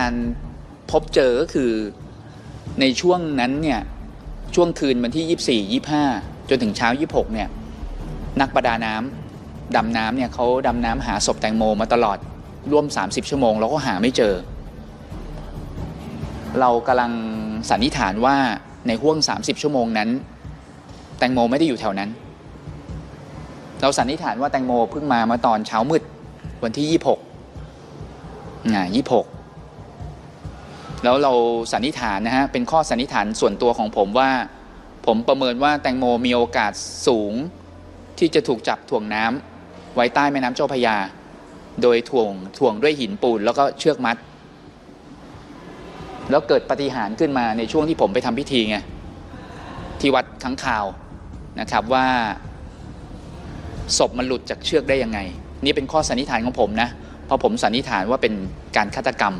การพบเจอก็คือในช่วงนั้นเนี่ยช่วงคืนวันที่ 24 25 จนถึงเช้า 26 เนี่ยนักประดาน้ำดำน้ำเนี่ยเขาดำน้ำหาศพแตงโมมาตลอดร่วม 30 ชั่วโมง แล้วก็หาไม่เจอ เรากำลังสันนิษฐานว่าในห่วง 30 ชั่วโมงนั้น แตงโมไม่ได้อยู่แถวนั้น เราสันนิษฐานว่าแตงโมเพิ่งมามื่อตอนเช้ามืดวันที่ 26อ่า26 แล้วเราสันนิษฐานนะฮะเป็นข้อสันนิษฐานส่วนตัวของผมว่า ผมประเมินว่าแตงโมมีโอกาสสูง ที่จะถูกจับถ่วงน้ำไว้ใต้แม่น้ำเจ้าพยา โดยถ่วงถ่วงด้วยหินปูนแล้วก็เชือกมัด แล้วเกิดปฏิหารขึ้นมาในช่วงที่ผมไปทำพิธีไงที่วัดขังข่าวนะครับว่าศพมันหลุดจากเชือกได้ยังไง นี่เป็นข้อสันนิษฐานของผมนะเพราะผมสันนิษฐานว่าเป็นการฆาตกรรม